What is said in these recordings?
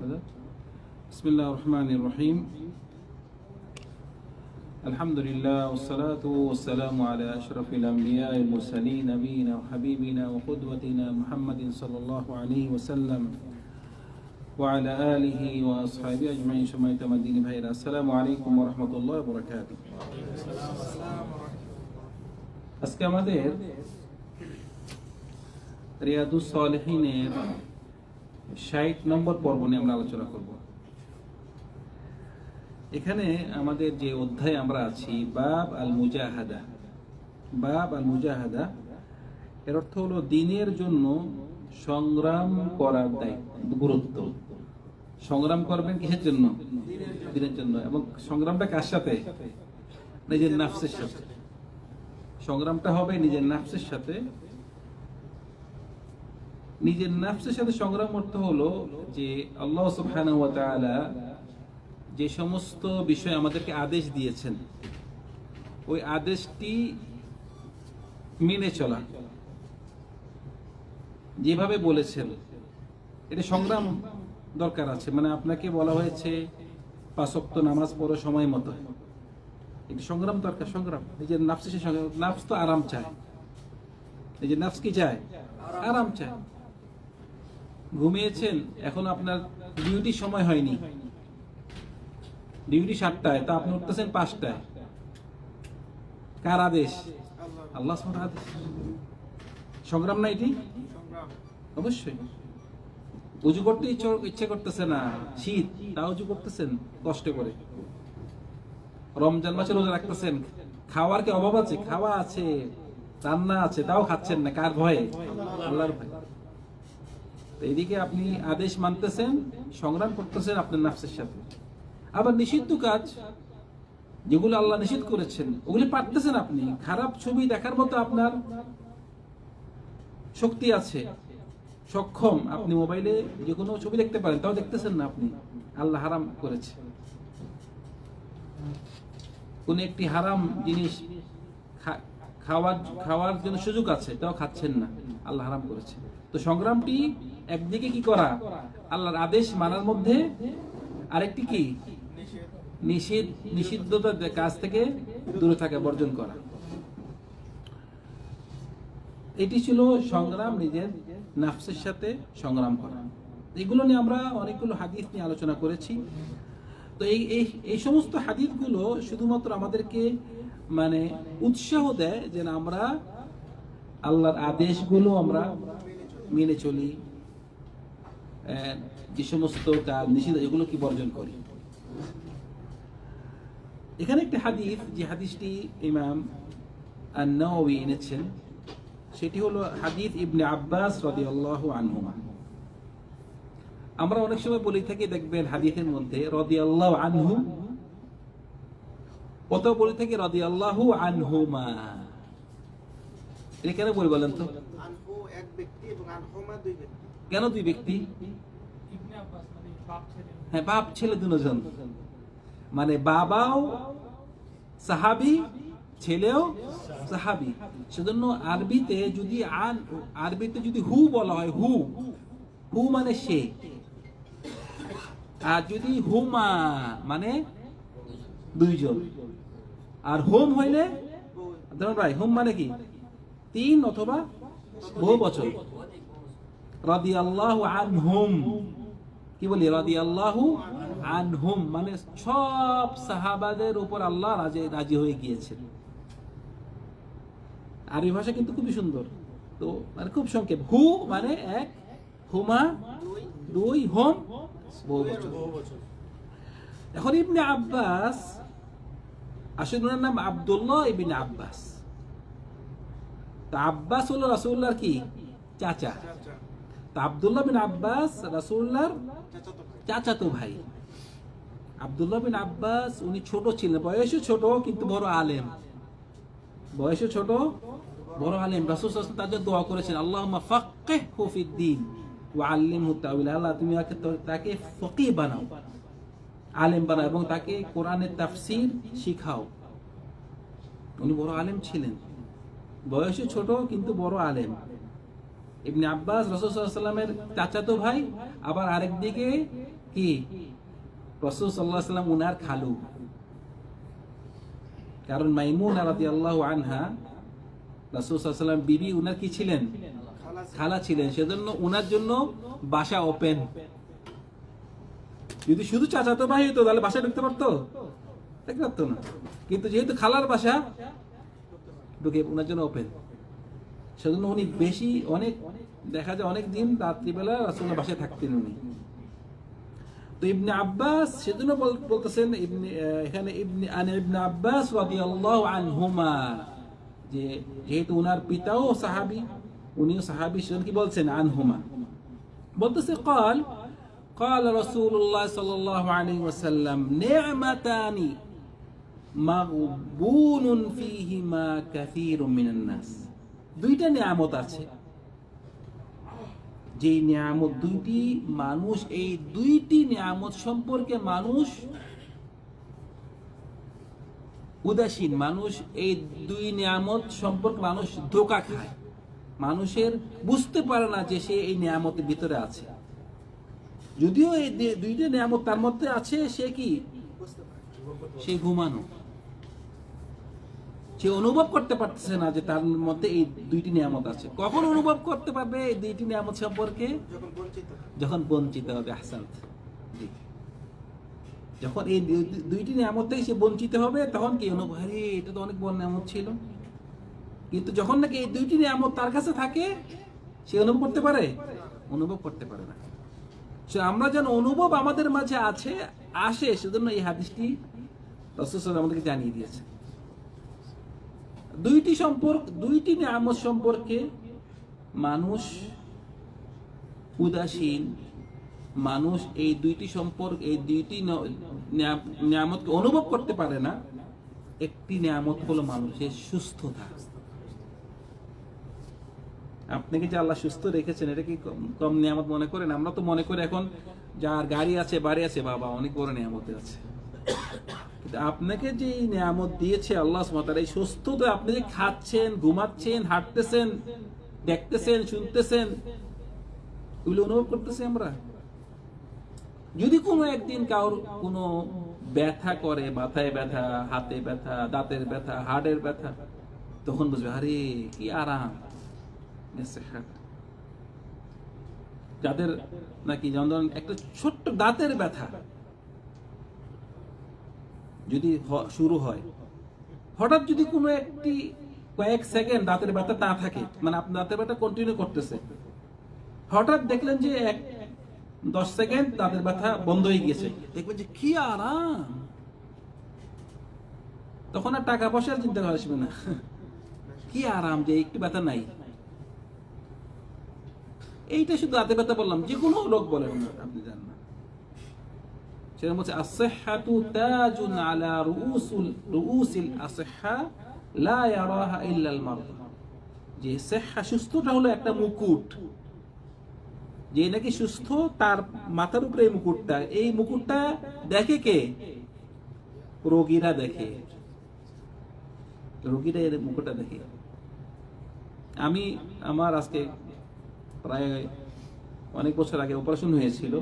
هذا بسم الله الرحمن الرحيم الحمد لله والصلاة والسلام على أشرف الأنبياء المرسلين نبينا وحبيبنا وقدوتنا محمد صلى الله عليه وسلم وعلى آله وأصحابه أجمعين شمعت مدين بهيرا السلام عليكم ورحمة الله وبركاته আজকে আমাদের রিয়াদুস সালেহিনের ষাট নম্বর পর্ব নিয়ে আমরা আলোচনা করব। এখানে আমাদের যে অধ্যায় আমরা আছি, বাব আল মুজাহাদা। বাব আল মুজাহাদা, এর অর্থ হলো দিনের জন্য সংগ্রাম করার দায়িত্ব, গুরুত্ব। সংগ্রাম করবেন কিসের জন্য? দিনের জন্য। এবং সংগ্রামটা কার সাথে? নিজের নাফসের সাথে। সংগ্রামটা হবে নিজের নাফসের সাথে। নিজের নাফসের সাথে সংগ্রাম করতে হলো যে আল্লাহ তাআলা যে সমস্ত বিষয় আমাদেরকে আদেশ দিয়েছেন, ওই আদেশটি মেনে চলা। যেভাবে বলেছেন এটা সংগ্রাম দরকার আছে। মানে আপনাকে বলা হয়েছে পাঁচক্ত নামাজ পড়ো সময় মতো। একটু সংগ্রাম দরকার, সংগ্রাম। নিজের নাফসের সঙ্গে নাফস তো আরাম চায়। নিজের নাফস কি চায়? আরাম চায়। ঘুমিয়েছেন, এখন আপনার ডিউটি সময় হয়নি। ডিউটি সাতটায়, তা আপনি উঠতেছেন পাঁচটায়। কার আদেশ? আল্লাহ আদেশ সংগ্রাম না এটি? অবশ্যই। উজু করতে ইচ্ছা- করতেছে না। শীত তা উজু করতেছেন কষ্ট করে। রমজান মাসে রোজা রাখতেছেন। খাওয়ার কি অভাব আছে? খাওয়া আছে, রান্না আছে, তাও খাচ্ছেন না। কার ভয়ে? আল্লাহর ভয়ে। তো এদিকে আপনি আদেশ মানতেছেন, সংগ্রাম করতেছেন আপনার নাফসের সাথে। আবার নিষিদ্ধ কাজ যেগুলো আল্লাহ নিষিদ্ধ করেছেন, ওগুলি পারতেছেন আপনি। খারাপ ছবি দেখার মতো আপনার শক্তি আছে, সক্ষম। আপনি মোবাইলে যে কোনো ছবি দেখতে পারেন, তাও দেখতেছেন না আপনি। আল্লাহ হারাম করেছে। কোন একটি হারাম জিনিস খাওয়ার খাওয়ার জন্য সুযোগ আছে, তাও খাচ্ছেন না। আল্লাহ হারাম করেছে। তো সংগ্রামটি একদিকে কি করা? আল্লাহর আদেশ মানার মধ্যে আরেকটি কি? নিষেধ, নিষিদ্ধতা কাজ থেকে দূরে থাকা, বর্জন করা। এটি ছিল সংগ্রাম, নিজের নাফসের সাথে সংগ্রাম করা। এগুলো নিয়ে আমরা অনেকগুলো হাদিস নিয়ে আলোচনা করেছি। তো এই এই এই সমস্ত হাদিসগুলো শুধুমাত্র আমাদেরকে মানে উৎসাহ দেয় যে আমরা আল্লাহর আদেশগুলো আমরা মেনে চলি। যে সমস্ত কাজ, নিষিদ্ধ, এগুলো কি বর্জন করি? এখানে একটি হাদিস, যে হাদিসটি ইমাম আন-নাওয়ি এনেছেন। সেটি হলো হাদিস ইবনে আব্বাস রাদিয়াল্লাহু আনহুমা। আমরা অনেক সময় বলে থাকি, দেখবেন হাদিসের মধ্যে রাদিয়াল্লাহু আনহু কত বলে থাকি? রাদিয়াল্লাহু আনহুমা। এটা কেন বলি বলেন তো? কেন দুই ব্যক্তি? হ্যাঁ বাপ ছেলে দুজন। মানে বাবাও সাহাবি ছেলেও সাহাবি। সেজন্য আরবিতে যদি আন আরবিতে যদি হু বলা হয় হু। হু মানে সে। আর যদি হুমা মানে দুইজন। আর হোম হইলে ভাই হোম মানে কি? তিন অথবা বহু বছর। রাদিয়াল্লাহু আনহুম। কি বলি? রাদিয়াল্লাহু আনহুম। মানে সব সাহাবাদের উপর আল্লাহ রাজি রাজি হয়ে গিয়েছেন। আরবি ভাষা কিন্তু খুবই সুন্দর। তো মানে খুব সংক্ষেপ। হু মানে এক, হুমা দুই, হোম বহু বছর। এখন ইবনে আব্বাস আসলে ওনার নাম আব্দুল্লাহ ইবনে আব্বাস। তা আব্বাস হলো রাসূলুল্লাহর কি? চাচা। তা আব্দুল্লাহ বিন আব্বাস ভাই চাচাতো ভাই। আব্দুল্লাহ বিন আব্বাস, উনি ছোট ছিলেন। বয়সে ছোট, কিন্তু বড় আলেম। বয়সে ছোট, বড় আলেম। রাসূল তার জন্য দোয়া করেছেন, আল্লাহুম্মা ফাক্কিহহু ফিদ-দীন ওয়া আল্লিমহু তাওয়িল আল্লাহ, তুমি তাকে ফকিহ বানাও। আলেম বানাও এবং তাকে কোরআনের তাফসীর শিখাও। উনি বড় আলেম ছিলেন। বয়সে ছোট, কিন্তু বড় আলেম। ইবনে আব্বাস রসুলামের চাচাতো ভাই, আবার আরেক দিকে কি? রসুল সাল্লাহ উনার খালু। কারণ মাইমুন আলাদি আল্লাহ আনহা, রসুল বিবি উনার কি ছিলেন? খালা ছিলেন। সেজন্য উনার জন্য বাসা ওপেন যদি শুধু চাচাতো ভাই হইতো, তাহলে বাসায় ঢুকতে পারতো? দেখতে পারতো না। কিন্তু যেহেতু খালার বাসা, ঢুকে ওনার জন্য ওপেন সেজন্য উনি বেশি অনেক, দেখা যায় অনেক দিন রাত্রিবেলা রাসুল বাসায় থাকতেন উনি। তো ইবনে আব্বাস সেজন্য বলতেছেন ইবনে, এখানে ইবনে, আন ইবনে আব্বাস রাদিয়াল্লাহু আনহুমা, যে যেহেতু ওনার পিতাও সাহাবী, উনিও সাহাবী, সেজন্য কি বলছেন আনহুমা? বলতেছে, কল قال رسول الله صلى الله عليه وسلم نعمتان مغبون فيهما كثير من الناس দুইটা নিয়ামত আছে যে নিয়ামত দুইটি মানুষ এই দুইটি নিয়ামত সম্পর্কে মানুষ উদাসীন মানুষ এই দুই নিয়ামত সম্পর্কে মানুষ ধোকা খায় মানুষের বুঝতে পারে না যে সে এই নিয়ামতের ভিতরে আছে যদিও এই দুইটা নিয়ামত তার মধ্যে আছে সে কি? সে ঘুমানো। সে অনুভব করতে পারতেছে না যে তার মধ্যে এই দুইটি নিয়ামত আছে। কখন অনুভব করতে পারবে এই দুইটি নিয়ামত সম্পর্কে? যখন বঞ্চিত হয়। যখন বঞ্চিত হবে আহসান। যখন এই দুইটি নিয়ামত থেকে সে বঞ্চিত হবে তখন কি অনুভব আরে এটা তো অনেক বড় নিয়ামত ছিল। কিন্তু যখন নাকি এই দুইটি নিয়ামত তার কাছে থাকে সে অনুভব করতে পারে? অনুভব করতে পারে না। আমরা যেন অনুভব আমাদের মাঝে আছে, আসে, সেজন্য এই হাদিসটি রসুল আমাদেরকে জানিয়ে দিয়েছে। দুইটি সম্পর্ক, দুইটি নিয়ামত সম্পর্কে মানুষ উদাসীন। মানুষ এই দুইটি সম্পর্ক, এই দুইটি নিয়ামতকে অনুভব করতে পারে না। একটি নিয়ামত হলো মানুষের সুস্থতা। আপনাকে যে আল্লাহ সুস্থ রেখেছেন, এটা কি কম- নিয়ামত মনে করেন? আমরা তো মনে করি এখন যার গাড়ি আছে, বাড়ি আছে, বাবা অনেক বড় নিয়ামতে আছে। আপনাকে যে নিয়ামত দিয়েছে আল্লাহ সুবহানাহু এই সুস্থতা আপনি যে খাচ্ছেন, ঘুমাচ্ছেন, হাঁটতেছেন, দেখতেছেন, শুনতেছেন, এগুলো অনুভব করতেছি আমরা? যদি কোনো একদিন কারোর কোনো ব্যথা করে, মাথায় ব্যথা, হাতে ব্যথা, দাঁতের ব্যথা, হাড়ের ব্যথা, তখন বুঝবে, আরে, কি আরাম। যাদের নাকি যেমন একটা ছোট্ট দাঁতের ব্যথা। যদি শুরু হয়। হঠাৎ যদি কোনো একটি কয়েক সেকেন্ড দাঁতের ব্যথা না থাকে মানে আপনার দাঁতের ব্যথা কন্টিনিউ করতেছে। হঠাৎ দেখলেন যে এক দশ সেকেন্ড দাঁতের ব্যথা বন্ধ হয়ে গিয়েছে। দেখবেন যে কি আরাম। তখন আর টাকা পয়সার চিন্তা করা আসবে না। কি আরাম যে একটু ব্যথা নাই। এইটা শুধু দাঁতে ব্যথা বললাম যে কোনো রোগ বলেন। আপনি জান না। সেরকম হচ্ছে আসহাতু তাজুন আলা রুউসুল রুউসিল আসহা লা ইয়ারাহা ইল্লাল মারদা। যে সেহা সুস্থটা হলো একটা মুকুট। যে নাকি সুস্থ তার মাথার উপরে এই মুকুটটা এই মুকুটটা দেখে কে? রোগীরা দেখে। রোগীরা এর মুকুটটা দেখে। আমি আমার আজকে প্রায় অনেক বছর আগে অপারেশন হয়েছিল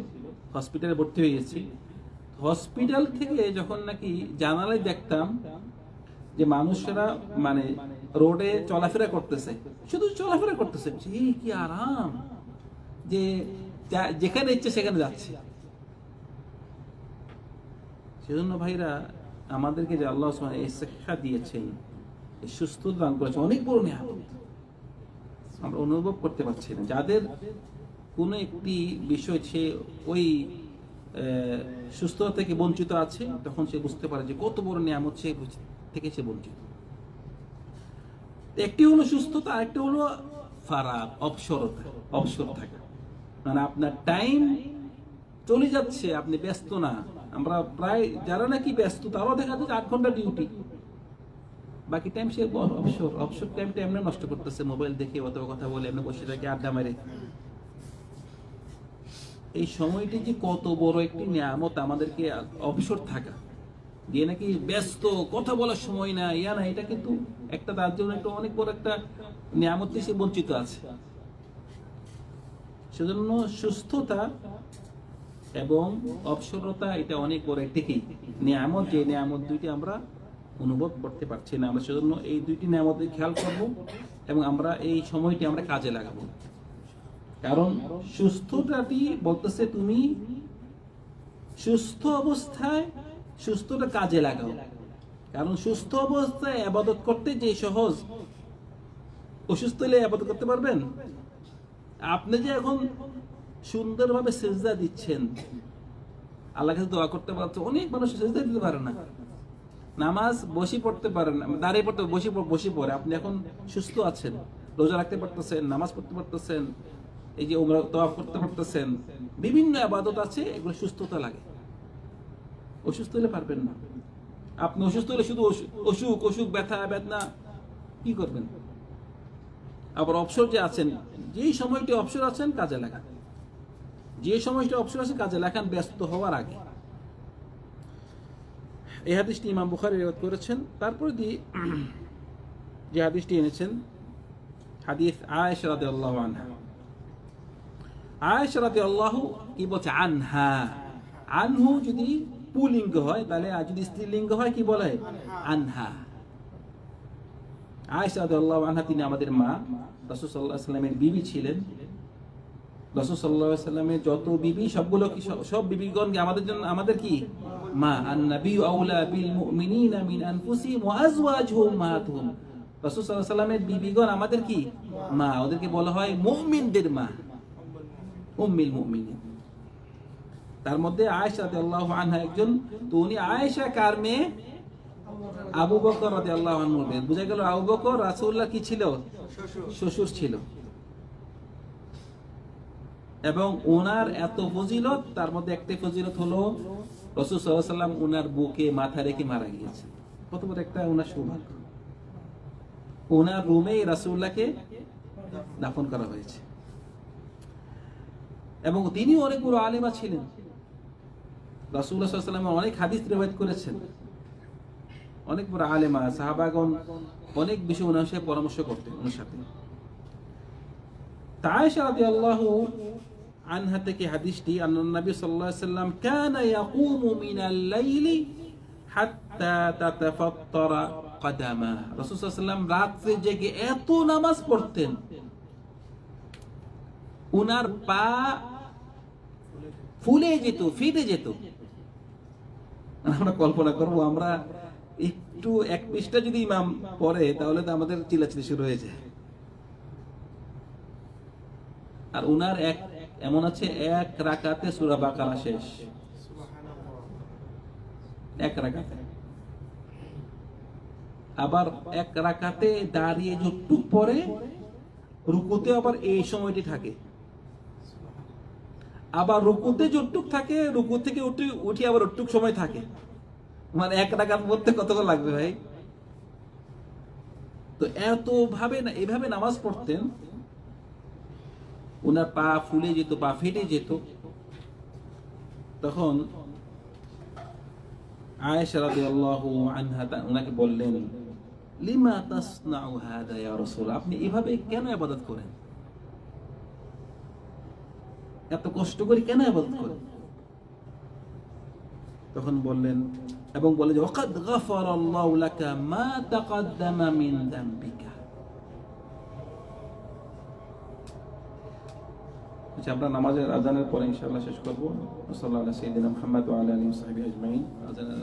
হসপিটালে ভর্তি হয়েছি হসপিটাল থেকে যখন নাকি জানালায় দেখতাম যে মানুষেরা মানে রোডে চলাফেরা করতেছে, শুধু চলাফেরা করতেছে কি আরাম, যে যেখানে ইচ্ছে সেখানে যাচ্ছে। সেজন্য ভাইরা আমাদেরকে যে আল্লাহ এই শিক্ষা দিয়েছেন সুস্থ দান করেছে অনেক বড় আমরা অনুভব করতে পারছি না। যাদের কোনো একটি বিষয় সে ওই সুস্থতা থেকে বঞ্চিত আছে, তখন সে বুঝতে পারে যে কত বড় নিয়ামত সে থেকে সে বঞ্চিত। একটি হলো সুস্থতা, আরেকটি হলো ফারাক, অবসরতা, অবসর থাকা। মানে আপনার টাইম চলে যাচ্ছে, আপনি ব্যস্ত না। আমরা প্রায়, যারা নাকি ব্যস্ত, তারাও দেখা যাচ্ছে আট ঘণ্টা ডিউটি বাকি টাইম সে অবসর অবসর টাইমটা এমনি নষ্ট করতেছে মোবাইল দেখে অথবা কথা বলে, এমনি বসে থাকে, আড্ডা মারে। এই সময়টি যে কত বড় একটি নিয়ামত আমাদেরকে অবসর থাকা। যে নাকি ব্যস্ত, কথা বলার সময় না, ইয়া না, এটা কিন্তু একটা তার জন্য একটা অনেক বড় একটা নিয়ামত সে বঞ্চিত আছে। সেজন্য সুস্থতা এবং অবসরতা, এটা অনেক বড় একটি কি? নিয়ামত, যে নিয়ামত দুইটি আমরা অনুভব করতে পারছি না আমরা, সেজন্য এই দুইটি নিয়ামতের খেয়াল করব এবং আমরা এই সময়টি আমরা কাজে লাগাবো। কারণ সুস্থতাটি বলতেছে তুমি সুস্থ অবস্থায় সুস্থটা কাজে লাগাও। কারণ সুস্থ অবস্থায় আবাদত করতে যে সহজ, অসুস্থ হলে আবাদত করতে পারবেন? আপনি যে এখন সুন্দরভাবে সেজদা দিচ্ছেন আল্লাহ কাছে দোয়া করতে পারছে অনেক মানুষ সেজদা দিতে পারে না। নামাজ বসে পড়তে পারেন দাঁড়িয়ে পড়তে, বসে বসে পড়ে। আপনি এখন সুস্থ আছেন, রোজা রাখতে পারতেছেন, নামাজ পড়তে পারতেছেন, এই যে উমরা তোয়াফ করতে পারতেছেন, বিভিন্ন আবাদত আছে, এগুলো সুস্থতা লাগে। অসুস্থ হলে পারবেন না। আপনি অসুস্থ হলে শুধু অসুখ অসুখ, ব্যথা, বেদনা, কি করবেন? আবার অবসর যে আছেন, যেই সময়টি অবসর আছেন, কাজে লাগান। যে সময়টি অবসর আছেন, কাজে লাগান, ব্যস্ত হওয়ার আগে। এই হাদিসটি ইমাম বুখারি রেওয়াত করেছেন। তারপরে দিয়ে যে হাদিসটি এনেছেন, হাদিস আয়েশা রাদিয়াল্লাহু আনহা। আয়েশা রাদিয়াল্লাহু কি বলছে? আনহা। আনহু যদি পুলিঙ্গ হয়, তাহলে আর যদি স্ত্রীলিঙ্গ হয়, কি বলে? আনহা। আয়েশা রাদিয়াল্লাহু আনহা তিনি আমাদের মা। রাসূল আলাইহি সাল্লামের বিবি ছিলেন। রাসূল আলাইহি সাল্লামের যত বিবি, সবগুলো কি সব বিবিগণ আমাদের জন্য আমাদের কি? মা আন নবী আউলা বিল মুমিনিনা মিন আনফুসিহিম ওয়া আজওয়াজুহুম উম্মাহাতুহুম রাসূল সাল্লাল্লাহু আলাইহি সাল্লামের বিবিগণ আমাদের কি? মা, ওদেরকে বলা হয় মুমিনদের মা। উম্মিল মুমিনিন। তার মধ্যে আয়েশা রাদিয়াল্লাহু আনহা একজন, তো উনি আয়েশা কার মেয়ে? আবু বকর রাদিয়াল্লাহু আনহুর মেয়ে। বুঝা গেল আবু বকর রাসূলুল্লাহ কি ছিল? শ্বশুর ছিল। এবং ওনার এত ফজিলত, তার মধ্যে একটি ফজিলত হলো রসুল সাল্লাম ওনার বুকে মাথা রেখে মারা গিয়েছে কত বড় একটা ওনার সৌভাগ্য। ওনার রাসুল্লাহকে দাফন করা হয়েছে। এবং তিনি অনেক বড় আলেমা ছিলেন। রাসুল্লাহ সাল্লাম অনেক হাদিস রেওয়ায়ত করেছেন। অনেক বড় আলেমা, সাহাবাগণ অনেক বিষয় ওনার সাথে পরামর্শ করতেন ওনার সাথে। তাই তায়েশা রাদিয়াল্লাহু আনহা থেকে হাদিসটি সাল্লাম কানা ইয়াকুমু মিনাল লাইলি হাত্তা তাতাফাত্তারা রাসূল সাল্লাল্লাহু রাত্রে জেগে এত নামাজ পড়তেন। উনার পা ফুলে যেত ফেটে যেত। আমরা কল্পনা করব, আমরা একটু এক পৃষ্ঠা যদি ইমাম পড়ে, তাহলে তো আমাদের চিল্লাচিল্লি শুরু হয়ে যায়। আর উনার এক এমন আছে, এক রাকাতে সূরা বাকারা শেষ। এক রাকাতে। আবার এক রাকাতে দাঁড়িয়ে যতটুক পরে রুকুতে আবার এই সময়টি থাকে। আবার রুকুতে যতটুক থাকে, রুকু থেকে উঠে, উঠি আবার ওটুক সময় থাকে। মানে এক রাকাত পড়তে কতক্ষণ লাগবে ভাই? তো এত ভাবে না, এভাবে নামাজ পড়তেন ওনার পা ফুলে যেত, পা ফেটে যেত। তখন ওনাকে বললেন আপনি এভাবে কেন ইবাদত করেন? এত কষ্ট করে কেন ইবাদত করেন? তখন বললেন, এবং বলে যে, ওয়াকাদ গাফারাল্লাহু লাকা মা তাকাদ্দামা মিন যামবিকা আচ্ছা আমরা নামাজের আজানের পরে ইনশাআল্লাহ শেষ করব। সাল্লাহ আলাইহি সাইয়্যিদিনা মুহাম্মদ আলা সাহবিহি আজমাইন। আজানের